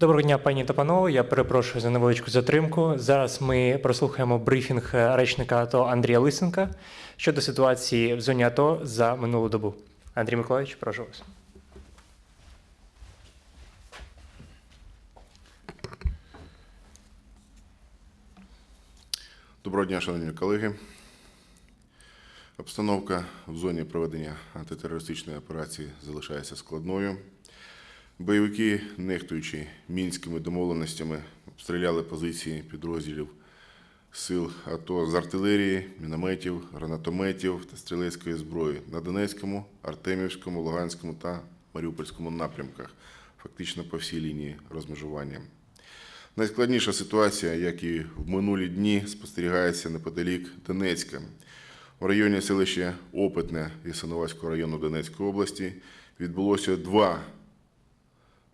Доброго дня, пані та панове. Я перепрошую за невеличку затримку. Зараз ми прослухаємо брифінг речника АТО Андрія Лисенка щодо ситуації в зоні АТО за минулу добу. Андрій Миколаївич, прошу вас. Доброго дня, шановні колеги. Обстановка в зоні проведення антитерористичної операції залишається складною. Бойовики, нехтуючи мінськими домовленостями, обстріляли позиції підрозділів сил АТО з артилерії, мінометів, гранатометів та стрілецької зброї на Донецькому, Артемівському, Луганському та Маріупольському напрямках, фактично по всій лінії розмежування. Найскладніша ситуація, як і в минулі дні, спостерігається неподалік Донецька. В районі селища Опитне Ясиновацького району Донецької області відбулося два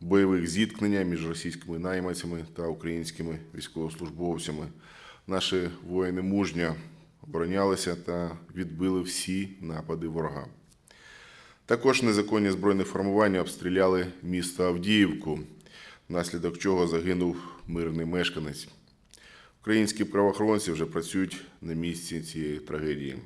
бойових зіткнення між російськими найманцями та українськими військовослужбовцями. Наші воїни мужньо оборонялися та відбили всі напади ворога. Також незаконні збройні формування обстріляли місто Авдіївку, внаслідок чого загинув мирний мешканець. Українські правоохоронці вже працюють на місці цієї трагедії.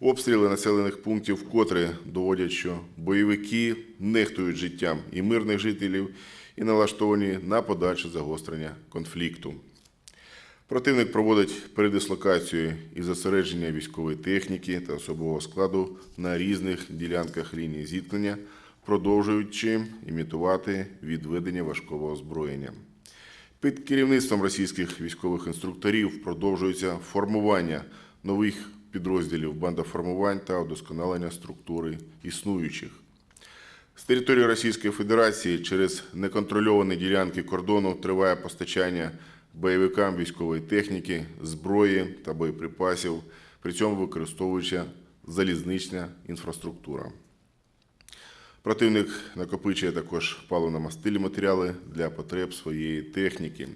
Обстріли населених пунктів вкотре доводять, що бойовики нехтують життям і мирних жителів, і налаштовані на подальше загострення конфлікту. Противник проводить передислокацію і зосередження військової техніки та особового складу на різних ділянках лінії зіткнення, продовжуючи імітувати відведення важкого озброєння. Під керівництвом російських військових інструкторів продовжується формування нових підрозділів бандоформувань та удосконалення структури існуючих. З території Російської Федерації через неконтрольовані ділянки кордону триває постачання бойовикам військової техніки, зброї та боєприпасів, при цьому використовуючи залізнична інфраструктура. Противник накопичує також паливно-мастильні матеріали для потреб своєї техніки.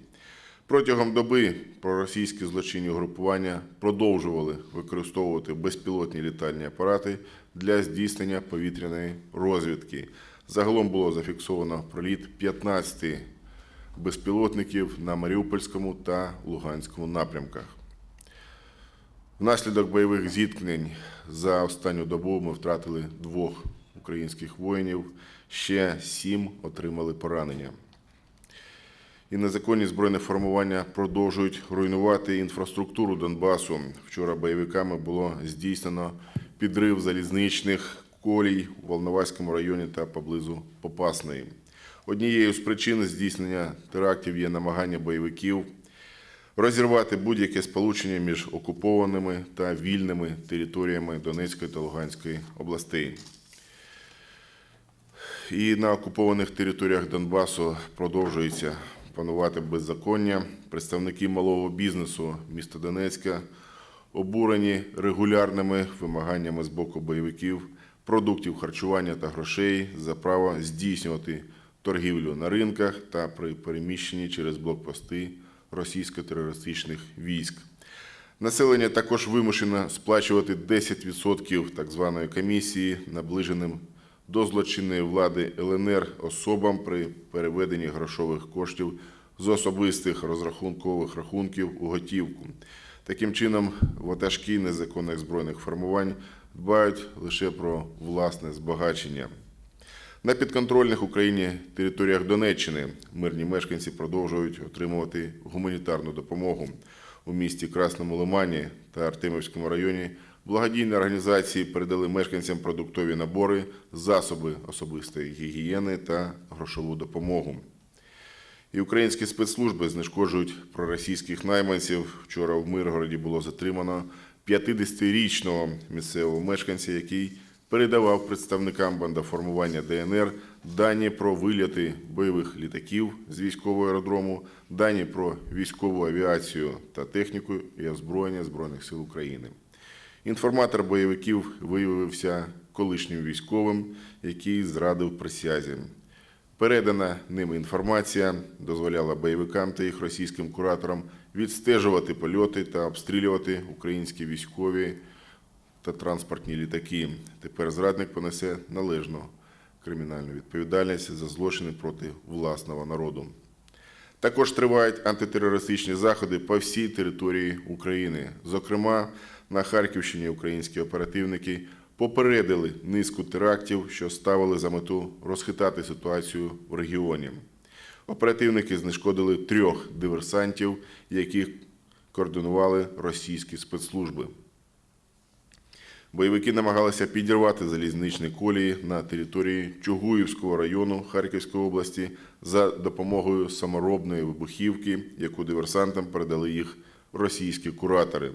Протягом доби проросійські злочинні угрупування продовжували використовувати безпілотні літальні апарати для здійснення повітряної розвідки. Загалом було зафіксовано проліт 15 безпілотників на Маріупольському та Луганському напрямках. Внаслідок бойових зіткнень за останню добу ми втратили двох українських воїнів, ще сім отримали поранення. І незаконні збройні формування продовжують руйнувати інфраструктуру Донбасу. Вчора бойовиками було здійснено підрив залізничних колій у Волноваському районі та поблизу Попасної. Однією з причин здійснення терактів є намагання бойовиків розірвати будь-яке сполучення між окупованими та вільними територіями Донецької та Луганської областей. І на окупованих територіях Донбасу продовжується панувати беззаконня. Представники малого бізнесу міста Донецька обурені регулярними вимаганнями з боку бойовиків продуктів харчування та грошей за право здійснювати торгівлю на ринках та при переміщенні через блокпости російсько-терористичних військ. Населення також вимушено сплачувати 10% так званої комісії, наближеним до злочинної влади ЛНР особам при переведенні грошових коштів з особистих розрахункових рахунків у готівку. Таким чином, ватажки незаконних збройних формувань дбають лише про власне збагачення. На підконтрольних Україні територіях Донеччини мирні мешканці продовжують отримувати гуманітарну допомогу у місті Красному Лимані та Артемівському районі. Благодійні організації передали мешканцям продуктові набори, засоби особистої гігієни та грошову допомогу. І українські спецслужби знешкоджують проросійських найманців. Вчора в Миргороді було затримано 50-річного місцевого мешканця, який передавав представникам бандоформування ДНР дані про вильоти бойових літаків з військового аеродрому, дані про військову авіацію та техніку і озброєння Збройних сил України. Інформатор бойовиків виявився колишнім військовим, який зрадив присязі. Передана ними інформація дозволяла бойовикам та їх російським кураторам відстежувати польоти та обстрілювати українські військові та транспортні літаки. Тепер зрадник понесе належну кримінальну відповідальність за злочини проти власного народу. Також тривають антитерористичні заходи по всій території України. Зокрема, на Харківщині українські оперативники попередили низку терактів, що ставили за мету розхитати ситуацію в регіоні. Оперативники знешкодили трьох диверсантів, яких координували російські спецслужби. Бойовики намагалися підірвати залізничні колії на території Чугуївського району Харківської області за допомогою саморобної вибухівки, яку диверсантам передали їх російські куратори.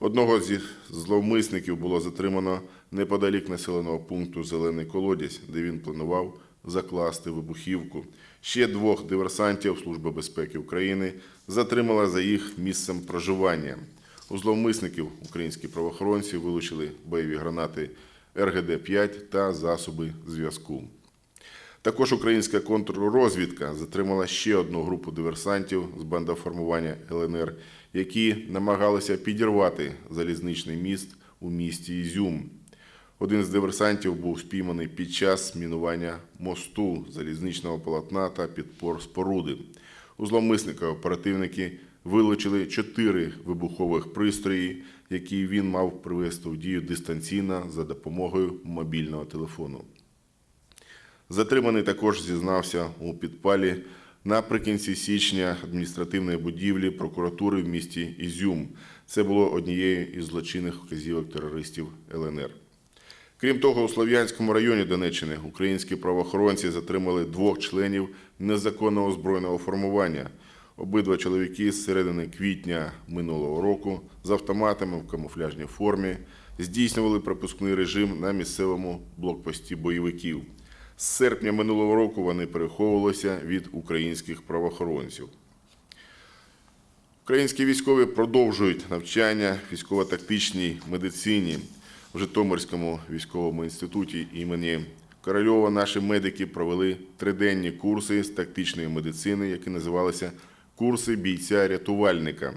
Одного зі зловмисників було затримано неподалік населеного пункту Зелений колодязь, де він планував закласти вибухівку. Ще двох диверсантів Служба безпеки України затримала за їх місцем проживання. У зловмисників українські правоохоронці вилучили бойові гранати РГД-5 та засоби зв'язку. Також українська контррозвідка затримала ще одну групу диверсантів з бандоформування ЛНР, які намагалися підірвати залізничний міст у місті Ізюм. Один з диверсантів був спійманий під час мінування мосту залізничного полотна та підпор споруди. У зловмисника оперативники вилучили чотири вибухових пристрої, які він мав привести в дію дистанційно за допомогою мобільного телефону. Затриманий також зізнався у підпалі наприкінці січня адміністративної будівлі прокуратури в місті Ізюм. Це було однією із злочинних вказівок терористів ЛНР. Крім того, у Слов'янському районі Донеччини українські правоохоронці затримали двох членів незаконного збройного формування. Обидва чоловіки з середини квітня минулого року з автоматами в камуфляжній формі здійснювали пропускний режим на місцевому блокпості бойовиків. З серпня минулого року вони переховувалися від українських правоохоронців. Українські військові продовжують навчання військово-тактичній медицині в Житомирському військовому інституті імені Корольова. Наші медики провели триденні курси з тактичної медицини, які називалися курси бійця-рятувальника.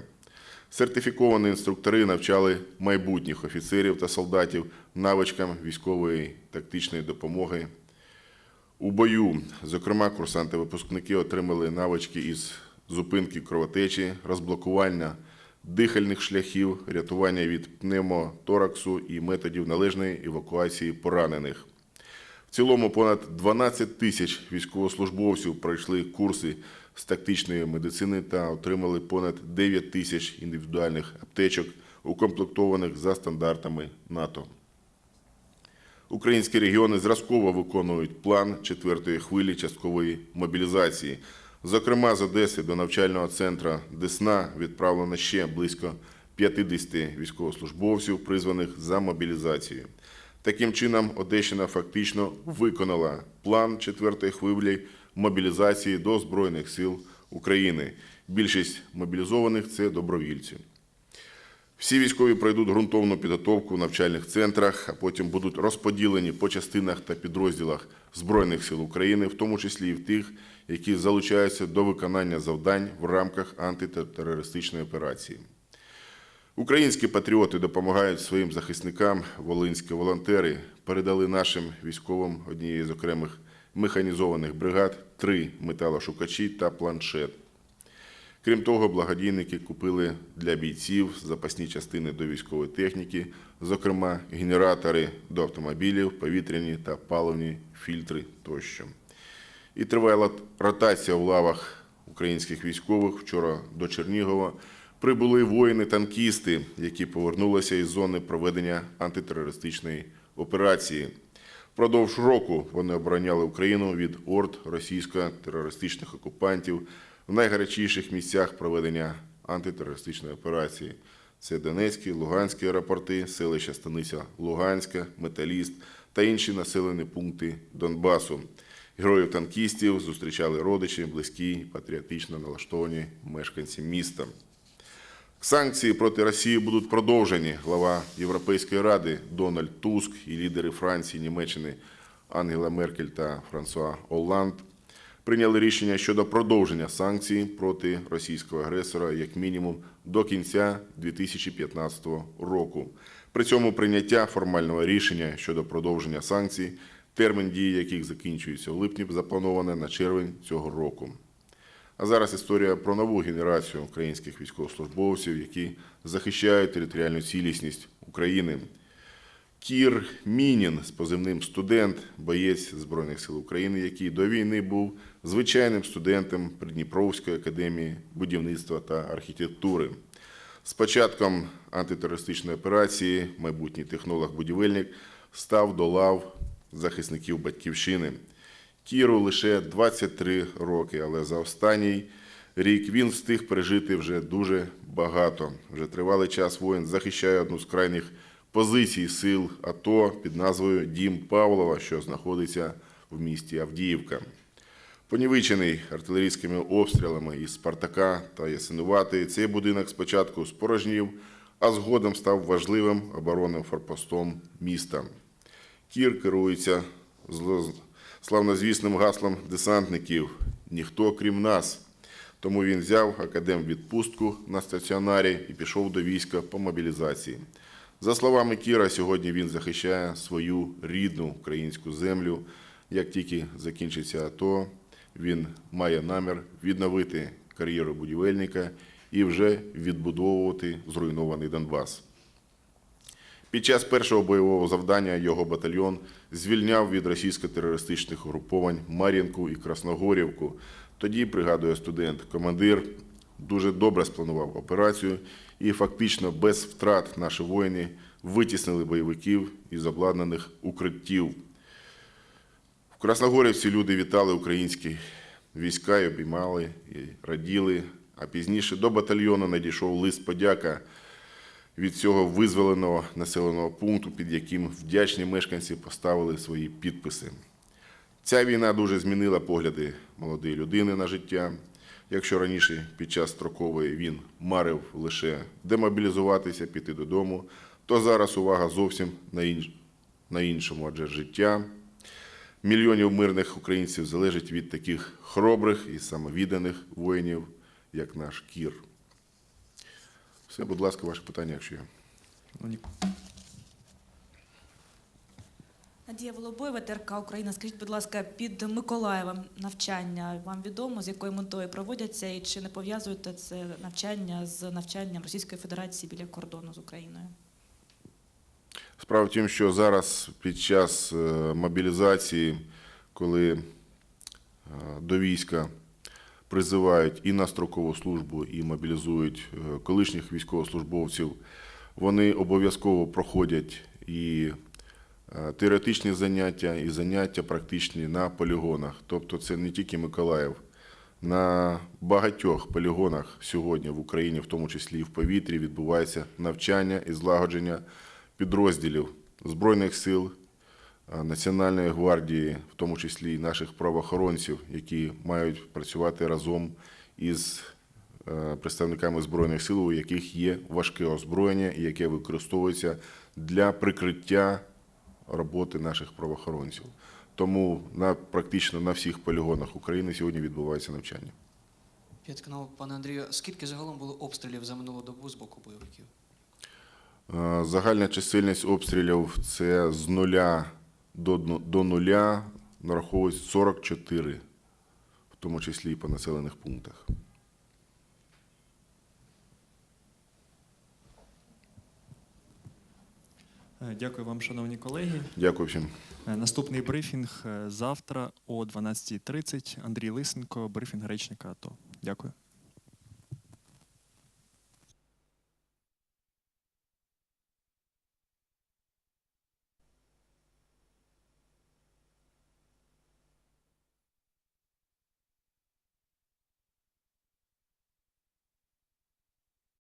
Сертифіковані інструктори навчали майбутніх офіцерів та солдатів навичкам військової тактичної допомоги у бою. Зокрема, курсанти-випускники отримали навички із зупинки кровотечі, розблокування дихальних шляхів, рятування від пневмотораксу і методів належної евакуації поранених. В цілому понад 12 тисяч військовослужбовців пройшли курси з тактичної медицини та отримали понад 9 тисяч індивідуальних аптечок, укомплектованих за стандартами НАТО. Українські регіони зразково виконують план четвертої хвилі часткової мобілізації. Зокрема, з Одеси до навчального центру Десна відправлено ще близько 50 військовослужбовців, призваних за мобілізацію. Таким чином, Одещина фактично виконала план четвертої хвилі мобілізації до Збройних сил України. Більшість мобілізованих це добровільці. Всі військові пройдуть ґрунтовну підготовку в навчальних центрах, а потім будуть розподілені по частинах та підрозділах Збройних сил України, в тому числі і в тих, які залучаються до виконання завдань в рамках антитерористичної операції. Українські патріоти допомагають своїм захисникам, волинські волонтери передали нашим військовим однієї з окремих механізованих бригад три металошукачі та планшет. Крім того, благодійники купили для бійців запасні частини до військової техніки, зокрема генератори до автомобілів, повітряні та паливні фільтри тощо. І триває ротація в лавах українських військових. Вчора до Чернігова прибули воїни-танкісти, які повернулися із зони проведення антитерористичної операції. Впродовж року вони обороняли Україну від орд російсько-терористичних окупантів в найгарячіших місцях проведення антитерористичної операції. Це Донецький, Луганські аеропорти, селища Станиця Луганська, Металіст та інші населені пункти Донбасу. Героїв танкістів зустрічали родичі, близькі, патріотично налаштовані мешканці міста. Санкції проти Росії будуть продовжені. Глава Європейської ради Дональд Туск і лідери Франції, Німеччини Ангела Меркель та Франсуа Олланд прийняли рішення щодо продовження санкцій проти російського агресора як мінімум до кінця 2015 року. При цьому прийняття формального рішення щодо продовження санкцій, термін дії яких закінчується в липні, заплановане на червень цього року. А зараз історія про нову генерацію українських військовослужбовців, які захищають територіальну цілісність України. Кір Мінін з позивним студент, боєць Збройних сил України, який до війни був звичайним студентом Придніпровської академії будівництва та архітектури. З початком антитерористичної операції майбутній технолог-будівельник став до лав захисників Батьківщини. Кіру лише 23 роки, але за останній рік він встиг пережити вже дуже багато. Вже тривалий час воїн захищає одну з крайніх позицій сил АТО під назвою Дім Павлова, що знаходиться в місті Авдіївка. Понівечений артилерійськими обстрілами із Спартака та Ясинувати, цей будинок спочатку спорожнів, а згодом став важливим оборонним форпостом міста. Кір керується славнозвісним гаслом десантників Ніхто крім нас. Тому він взяв академ відпустку на стаціонарі і пішов до війська по мобілізації. За словами Кіра, сьогодні він захищає свою рідну українську землю. Як тільки закінчиться АТО, він має намір відновити кар'єру будівельника і вже відбудовувати зруйнований Донбас. Під час першого бойового завдання його батальйон звільняв від російсько-терористичних угруповань Мар'їнку і Красногорівку. Тоді, пригадує студент, командир дуже добре спланував операцію і фактично без втрат наші воїни витіснили бойовиків із обладнаних укриттів. В Красногорівці люди вітали українські війська і обіймали, і раділи. А пізніше до батальйону надійшов лист подяка від цього визволеного населеного пункту, під яким вдячні мешканці поставили свої підписи. Ця війна дуже змінила погляди молодої людини на життя. Якщо раніше під час строкової він марив лише демобілізуватися, піти додому, то зараз увага зовсім на, інш... на іншому, адже життя мільйонів мирних українців залежить від таких хоробрих і самовідданих воїнів, як наш Кір. Все, будь ласка, ваше питання, якщо є. Ну, ні. Надія Волобоєва, ТРК Україна. Скажіть, будь ласка, під Миколаєвом навчання вам відомо, з якою метою проводяться, і чи не пов'язуєте це навчання з навчанням Російської Федерації біля кордону з Україною? Справа в тім, що зараз під час е, мобілізації, коли е, до війська призивають і на строкову службу, і мобілізують е, колишніх військовослужбовців, вони обов'язково проходять і е, теоретичні заняття, і заняття практичні на полігонах. Тобто це не тільки Миколаїв. На багатьох полігонах сьогодні в Україні, в тому числі і в повітрі, відбувається навчання і злагодження підрозділів Збройних сил, Національної гвардії, в тому числі і наших правоохоронців, які мають працювати разом із е, представниками Збройних сил, у яких є важке озброєння, яке використовується для прикриття роботи наших правоохоронців. Тому на практично на всіх полігонах України сьогодні відбувається навчання. Канал, пане Андрію, скільки загалом було обстрілів за минулу добу з боку бойовиків? Е, Загальна чисельність обстрілів це з нуля до, до нуля нараховують 44, в тому числі і по населених пунктах. Е, Дякую вам, шановні колеги. Дякую всім. Е, Наступний брифінг е, завтра о 12.30. Андрій Лисенко, брифінг речника АТО. Дякую.